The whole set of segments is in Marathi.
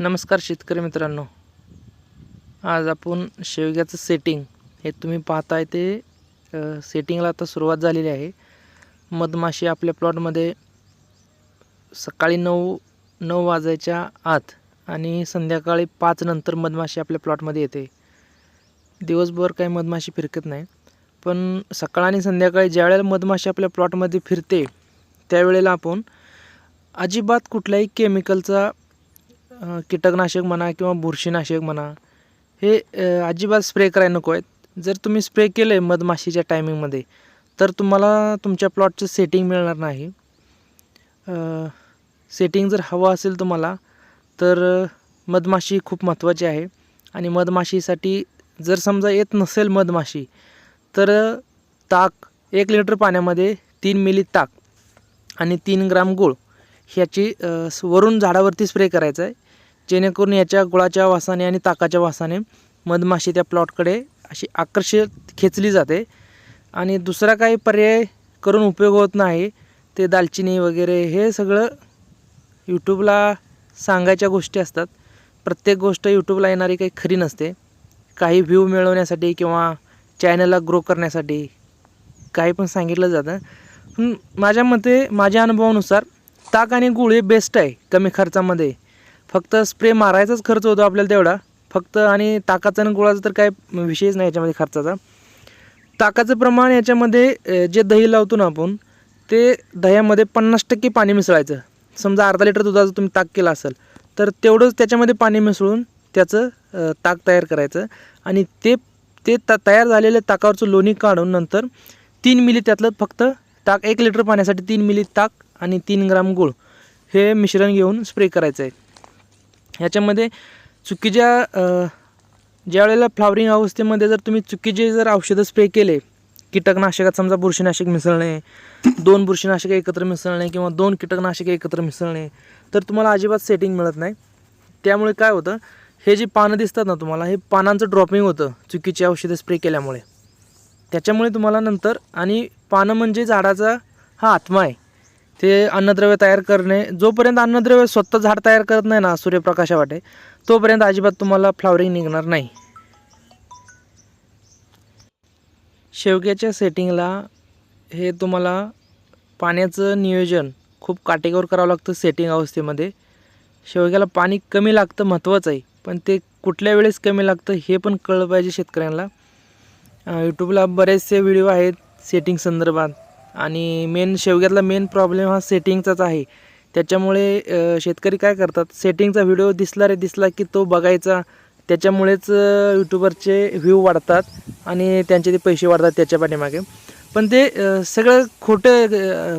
नमस्कार शेतकरी मित्रांनो. आज आपण शेवग्याचं सेटिंग हे तुम्ही पाहताय ते सेटिंगला आता सुरुवात झालेली आहे. मधमाशी आपल्या प्लॉटमध्ये सकाळी नऊ नऊ वाजायच्या आत आणि संध्याकाळी पाच नंतर मधमाशी आपल्या प्लॉटमध्ये येते. दिवसभर काही मधमाशी फिरकत नाही. पण सकाळ आणि संध्याकाळी ज्यावेळेला मधमाशी आपल्या प्लॉटमध्ये फिरते त्यावेळेला आपण अजिबात कुठल्याही केमिकलचा कीटकनाशक म्हणा किंवा बुरशीनाशक म्हणा हे अजिबात स्प्रे करायला नको आहेत. जर तुम्ही स्प्रे केलं आहे मधमाशीच्या टायमिंगमध्ये तर तुम्हाला तुमच्या प्लॉटचं सेटिंग मिळणार नाही. सेटिंग जर हवं असेल तुम्हाला तर मधमाशी खूप महत्त्वाची आहे. आणि मधमाशीसाठी जर समजा येत नसेल मधमाशी तर ताक एक लिटर पाण्यामध्ये तीन मिली ताक आणि तीन ग्राम गूळ ह्याची वरून झाडावरती स्प्रे करायचा आहे जेणेकरून याच्या गुळाच्या वासाने आणि ताकाच्या वासाने मधमाशी त्या प्लॉटकडे अशी आकर्षित खेचली जाते. आणि दुसरा काही पर्याय करून उपयोग होत नाही ते दालचिनी वगैरे हे सगळं यूट्यूबला सांगायच्या गोष्टी असतात. प्रत्येक गोष्ट यूट्यूबला येणारी काही खरी नसते. काही व्ह्यू मिळवण्यासाठी किंवा चॅनलला ग्रो करण्यासाठी काही पण सांगितलं जातं. पण माझ्या मते माझ्या अनुभवानुसार ताक आणि गुळ हे बेस्ट आहे कमी खर्चामध्ये. फक्त स्प्रे मारायचाच खर्च होतो आपल्याला तेवढा. फक्त आणि ताकाचा आणि गुळाचा तर काय विषयच नाही याच्यामध्ये खर्चाचा. ताकाचं प्रमाण याच्यामध्ये जे दही लावतो ना आपण ते दह्यामध्ये पन्नास टक्के पाणी मिसळायचं. समजा अर्धा लिटर दुधाचं तुम्ही ताक केलं असेल तर तेवढंच त्याच्यामध्ये पाणी मिसळून त्याचं ताक तयार करायचं. आणि ते ते ता तयार झालेल्या ताकावरचं लोणी काढून नंतर तीन मिली त्यातलं फक्त ताक एक लिटर पाण्यासाठी तीन मिली ताक आणि तीन ग्राम गूळ हे मिश्रण घेऊन स्प्रे करायचं आहे. ह्याच्यामध्ये चुकीच्या ज्या वेळेला फ्लावरिंग अवस्थेमध्ये जर तुम्ही चुकीचे जर औषधं स्प्रे केले कीटकनाशकात समजा बुरशीनाशक मिसळणे दोन बुरशीनाशक एकत्र मिसळणे किंवा दोन कीटकनाशक एकत्र मिसळणे तर तुम्हाला अजिबात सेटिंग मिळत नाही. त्यामुळे काय होतं हे जे पानं दिसतात ना तुम्हाला हे पानांचं ड्रॉपिंग होतं चुकीची औषधं स्प्रे केल्यामुळे. त्याच्यामुळे तुम्हाला नंतर आणि पानं म्हणजे झाडाचा हा आत्मा आहे. ते अन्नद्रव्य तयार करणे जोपर्यंत अन्नद्रव्य स्वतः झाड तयार करत नाही ना सूर्यप्रकाशावाटे तोपर्यंत अजिबात तुम्हाला फ्लावरिंग निघणार नाही. शेवग्याच्या सेटिंगला हे तुम्हाला पाण्याचं नियोजन खूप काटेकोर करावं लागतं सेटिंग अवस्थेमध्ये. शेवग्याला पाणी कमी लागतं महत्त्वाचं आहे पण ते कुठल्या वेळेस कमी लागतं हे पण कळलं पाहिजे शेतकऱ्यांना. यूट्यूबला बरेचसे व्हिडिओ आहेत सेटिंग संदर्भात. आणि मेन शेवग्यातला मेन प्रॉब्लेम हा सेटिंगचाच आहे. त्याच्यामुळे शेतकरी काय करतात? सेटिंगचा व्हिडिओ दिसला रे दिसला की तो बघायचा. त्याच्यामुळेच यूट्यूबरचे व्ह्यू वाढतात आणि त्यांचे ते पैसे वाढतात त्याच्या पाठीमागे. पण ते सगळं खोटे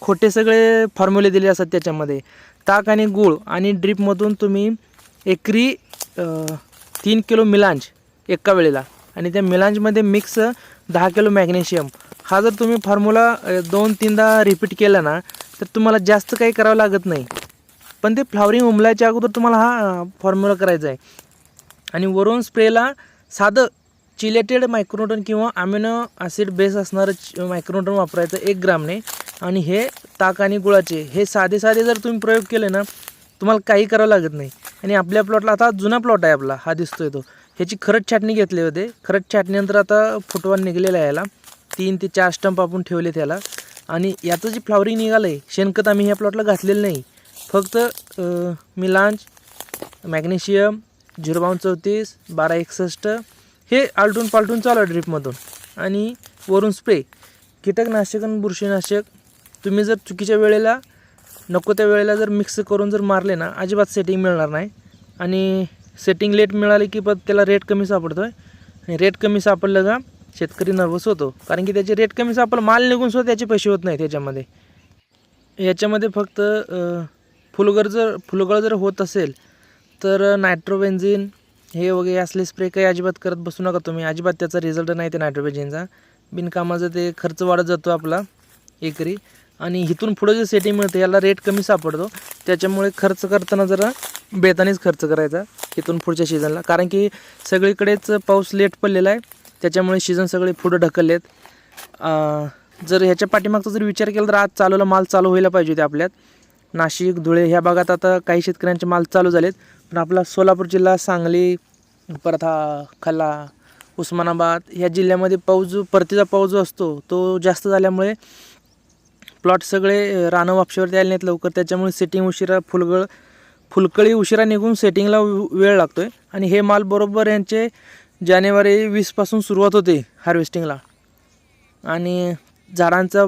खोटे सगळे फॉर्म्युले दिले असतात त्याच्यामध्ये. ताक आणि गूळ आणि ड्रीपमधून तुम्ही एकरी तीन किलो मिलांज एका वेळेला. आणि त्या मिलांजमध्ये मिक्स दहा किलो मॅग्नेशियम हा जर तुम्ही फॉर्म्युला दोन तीनदा रिपीट केला ना तर तुम्हाला जास्त काही करावं लागत नाही. पण ते फ्लावरिंग उमलायच्या अगोदर तुम्हाला हा फॉर्म्युला करायचा आहे. आणि वरून स्प्रेला साधं चिलेटेड मायक्रोटन किंवा अमिनो ॲसिड बेस असणारं मायक्रोटन वापरायचं एक ग्रामने आणि हे ताक आणि गुळाचे हे साधे साधे जर तुम्ही प्रयोग केले ना तुम्हाला काही करावं लागत नाही. आणि आपल्या प्लॉटला आता जुना प्लॉट आहे आपला हा दिसतोय तो. ह्याची खरंच छाटणी घेतली होते. खरंच छाटणीनंतर आता फुटवा निघलेला आहे याला. तीन ते चार स्टंप आपण ठेवले त्याला. आणि याचं जे फ्लावरिंग निघालं आहे शेणखत आम्ही ह्या प्लॉटला घातलेलं नाही. फक्त अं, मिलांज मॅग्नेशियम झिरो बावन्न चौतीस बारा एकसष्ट हे आलटून पालटून चालू आहे ड्रीपमधून आणि वरून स्प्रे कीटकनाशक आणि बुरशीनाशक तुम्ही जर चुकीच्या वेळेला नको त्या वेळेला जर मिक्स करून जर मारले ना अजिबात सेटिंग मिळणार नाही. आणि सेटिंग लेट मिळाली की पण त्याला रेट कमी सापडतो आहे आणि रेट कमी सापडलं का शेतकरी नर्वस होतो. कारण की त्याचे रेट कमी सापडलं. माल निघून सुद्धा त्याचे पैसे होत नाही त्याच्यामध्ये याच्यामध्ये फक्त अ, फुलगर जर फुलगळ जर होत असेल तर नायट्रोबेन्झिन हे वगैरे असले स्प्रे काही अजिबात करत बसू नका तुम्ही. अजिबात त्याचा रिझल्ट नाही ते नायट्रोबेन्झिनचा बिनकामाचं ते खर्च वाढत जातो आपला एकरी. आणि इथून पुढं जे सेटिंग मिळतं याला रेट कमी सापडतो. त्याच्यामुळे खर्च करताना जरा बेतानेच खर्च करायचा इथून पुढच्या सीझनला कारण की सगळीकडेच पाऊस लेट पडलेला आहे. त्याच्यामुळे सीझन सगळे पुढं ढकललेत. जर ह्याच्या पाठीमागचा जर विचार केला तर आज चालवला माल चालू व्हायला पाहिजे होते आपल्यात. नाशिक धुळे ह्या भागात आता काही शेतकऱ्यांचे माल चालू झालेत. पण आपला सोलापूर जिल्हा सांगली परत हा खल्ला उस्मानाबाद ह्या जिल्ह्यामध्ये पाऊस जो परतीचा पाऊस जो असतो तो जास्त झाल्यामुळे प्लॉट सगळे रानं वापशीवरती आले नाहीत लवकर. त्याच्यामुळे सेटिंग उशिरा फुलगळ फुलकळी उशिरा निघून सेटिंगला वेळ लागतो आहे आणि हे माल बरोबर यांचे जानेवारी वीसपासून सुरुवात होते हार्वेस्टिंगला. आणि झाडांचा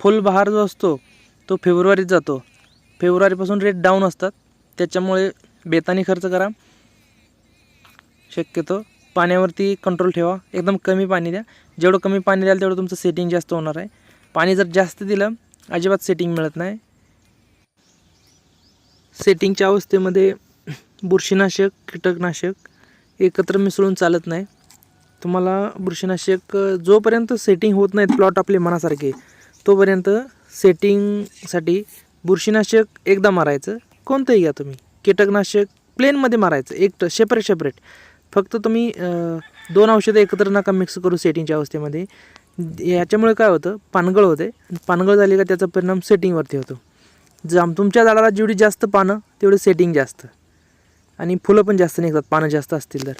फुलबहार जो असतो तो फेब्रुवारीत जातो. फेब्रुवारीपासून रेट डाऊन असतात. त्याच्यामुळे बेतानी खर्च करा. शक्यतो पाण्यावरती कंट्रोल ठेवा. एकदम कमी पाणी द्या. जेवढं कमी पाणी द्याल तेवढं तुमचं सेटिंग जास्त होणार आहे. पाणी जर जास्त दिलं अजिबात सेटिंग मिळत नाही. सेटिंगच्या अवस्थेमध्ये बुरशीनाशक कीटकनाशक एकत्र मिसळून चालत नाही. तुम्हाला बुरशीनाशक जोपर्यंत सेटिंग होत नाहीत प्लॉट आपले मनासारखे तोपर्यंत सेटिंगसाठी बुरशीनाशक एकदा मारायचं. कोणतंही घ्या तुम्ही. कीटकनाशक प्लेनमध्ये मारायचं. एक सेपरेट सेपरेट फक्त तुम्ही दोन औषधं एकत्र नका मिक्स करू सेटिंगच्या अवस्थेमध्ये. याच्यामुळे काय होतं? पानगळ होते. पानगळ झाली का त्याचा परिणाम सेटिंगवरती होतो. जाम तुमच्या झाडाला जेवढी जास्त पानं तेवढी सेटिंग जास्त. आणि फुलं पण जास्त निघतात पानं जास्त असतील तर.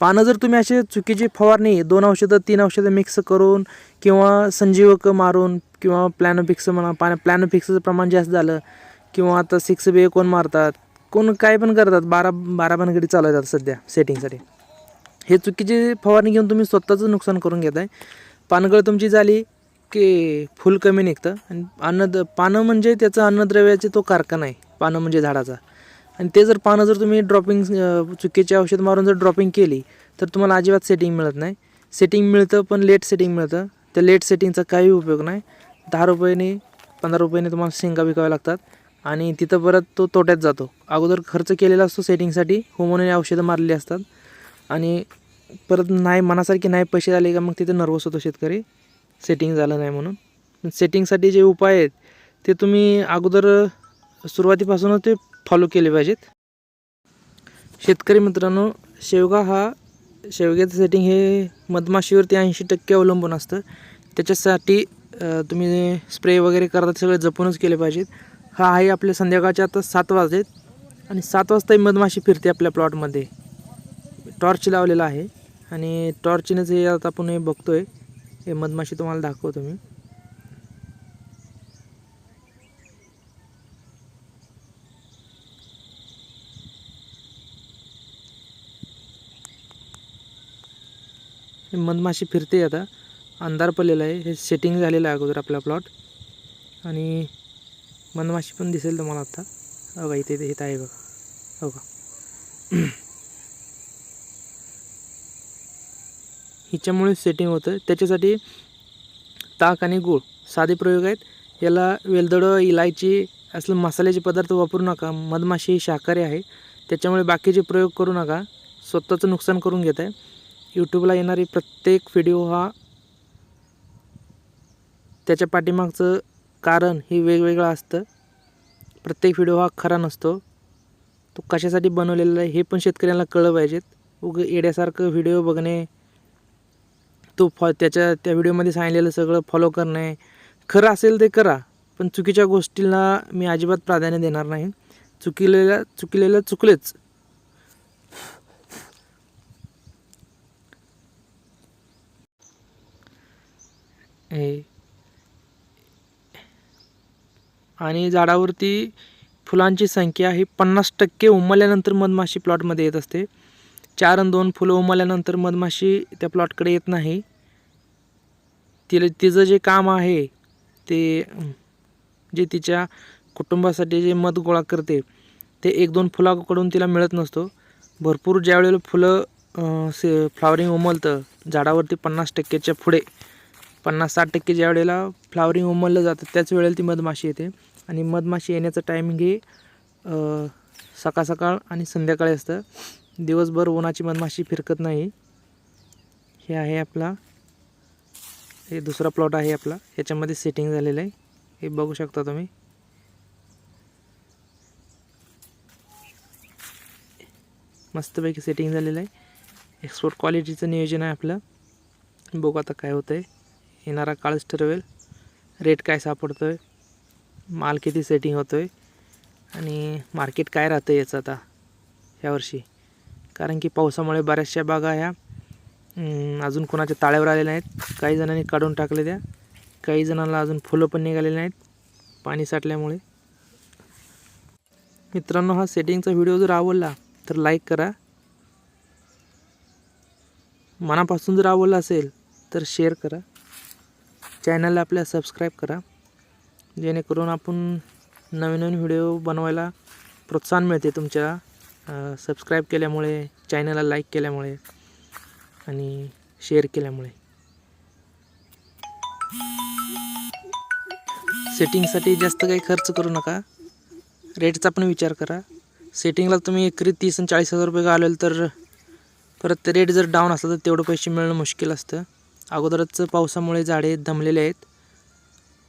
पानं जर तुम्ही असे चुकीची फवारणी दोन औषधं तीन औषधं मिक्स करून किंवा संजीवक मारून किंवा प्लॅनोफिक्स म्हणा पान प्लॅनोफिक्सचं प्रमाण जास्त झालं किंवा आता सिक्स बे कोण मारतात कोण काय पण करतात बारा बारा भानगडी चालवतात सध्या सेटिंगसाठी हे चुकीची फवारणी घेऊन तुम्ही स्वतःचं नुकसान करून घेत आहे पानगळ तुमची झाली की फुल कमी निघतं. आणि अन्न पानं म्हणजे त्याचं अन्नद्रव्याचे तो कारखाना आहे पानं म्हणजे झाडाचा. आणि ते जर पानं जर तुम्ही ड्रॉपिंग चुकीचे औषध मारून जर ड्रॉपिंग केली तर तुम्हाला अजिबात सेटिंग मिळत नाही. सेटिंग मिळतं पण लेट सेटिंग मिळतं. त्या लेट सेटिंगचा काही उपयोग नाही. दहा रुपयाने पंधरा रुपयाने तुम्हाला शेंगा विकाव्या लागतात. आणि तिथं परत तो तोट्यात जातो. अगोदर खर्च केलेला असतो सेटिंगसाठी होमोने औषधं मारलेली असतात. आणि परत नाही मनासारखे नाही पैसे झाले का मग तिथे नर्वस होतो शेतकरी. सेटिंग झालं नाही म्हणून. सेटिंगसाठी जे उपाय आहेत ते तुम्ही अगोदर सुरुवातीपासूनच ते फॉलो केले पाहिजेत. शेतकरी मित्रांनो शेवगा हा शेवग्याचं सेटिंग हे मधमाशीवरती ऐंशी टक्के अवलंबून असतं. त्याच्यासाठी तुम्ही स्प्रे वगैरे करतात सगळे जपूनच केले पाहिजेत. हा आहे आपल्या संध्याकाळच्या आता सात वाजलेत आणि सात वाजताही मधमाशी फिरते आपल्या प्लॉटमध्ये टॉर्च लावलेला आहे आणि टॉर्चनेच हे आता आपण हे बघतो आहे हे मधमाशी तुम्हाला दाखवतो मी. हे मधमाशी फिरते आता. अंधार पडलेला आहे. हे सेटिंग झालेलं आहे अगोदर आपला प्लॉट आणि मधमाशी पण दिसेल तुम्हाला आता. हो बघा इथे इथे इथं आहे बघा. हो का? हिच्यामुळे सेटिंग होतं. त्याच्यासाठी ताक आणि गूळ साधे प्रयोग आहेत. याला वेलदोडं इलायची असले मसाल्याचे पदार्थ वापरू नका. मधमाशी ही शाकाहारी आहे. त्याच्यामुळे बाकीचे प्रयोग करू नका. स्वतःचं नुकसान करून घेत आहे. यूट्यूबला येणारी प्रत्येक व्हिडिओ हा त्याच्या पाठीमागचं कारण हे वेगवेगळं असतं. प्रत्येक व्हिडिओ हा खरा नसतो. तो कशासाठी बनवलेला आहे हे पण शेतकऱ्यांना कळलं पाहिजेत. उग येड्यासारखं व्हिडिओ बघणे तो फॉ त्याच्या त्या व्हिडिओमध्ये सांगितलेलं सगळं फॉलो करणे खरं असेल ते करा पण चुकीच्या गोष्टींना मी अजिबात प्राधान्य देणार नाही. चुकिलेल्या चुकलेलं चुकलेच. हे आणि झाडावरती फुलांची संख्या ही पन्नास टक्के उमलल्यानंतर मधमाशी प्लॉटमध्ये येत असते. चार आणि दोन फुलं उमलल्यानंतर मधमाशी त्या प्लॉटकडे येत नाही. तिला तिचं जे काम आहे ते जे तिच्या कुटुंबासाठी जे मध गोळा करते ते एक दोन फुलाकडून तिला मिळत नसतो. भरपूर ज्यावेळेला फुलं से फ्लॉवरिंग उमलतं झाडावरती पन्नास टक्क्याच्या पुढे पन्नास साठ टक्के ज्या वेळेला फ्लावरिंग उमललं जातं त्याच वेळेला ती मधमाशी येते. आणि मधमाशी येण्याचं टायमिंग हे सकाळ सकाळ आणि संध्याकाळी असतं. दिवसभर उन्हाची मधमाशी फिरकत नाही. हे आहे आपला हे दुसरा प्लॉट आहे आपला. ह्याच्यामध्ये सेटिंग झालेलं आहे. हे बघू शकता तुम्ही. मस्तपैकी सेटिंग झालेलं आहे. एक्सपोर्ट क्वालिटीचं नियोजन आहे आपलं. बघू आता काय होतं आहे येणारा काळच ठरवेल. रेट काय सापडतो आहे माल किती सेटिंग होतो आहे आणि मार्केट काय राहतं याचं आता ह्यावर्षी कारण की पावसामुळे बऱ्याचशा बागा ह्या अजून कोणाच्या ताळ्यावर आलेल्या नाहीत. काही जणांनी काढून टाकले त्या. काही जणांना अजून फुलं पण निघालेली नाहीत. पाणी साठल्यामुळे. मित्रांनो हा सेटिंगचा व्हिडिओ जर आवडला तर लाईक करा. मनापासून जर आवडला असेल तर शेअर करा. चॅनलला आपल्या सबस्क्राईब करा. जेणेकरून आपण नवीन नवीन व्हिडिओ बनवायला प्रोत्साहन मिळते तुमच्या सबस्क्राईब केल्यामुळे चॅनलला लाईक केल्यामुळे आणि शेअर केल्यामुळे. सेटिंगसाठी जास्त काही खर्च करू नका. रेटचा पण विचार करा. सेटिंगला तुम्ही एकरी तीस आणि चाळीस हजार रुपये घालवेल तर परत रेट जर डाऊन असला तर तेवढं पैसे मिळणं मुश्किल असतं. अगोदरच पावसामुळे झाडे दमलेले आहेत.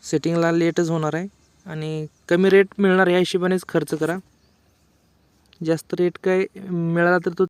सेटिंगला लेटच होणार आहे आणि कमी रेट मिळणार या हिशोबानेच खर्च करा. जास्त रेट काय मिळाला तर तो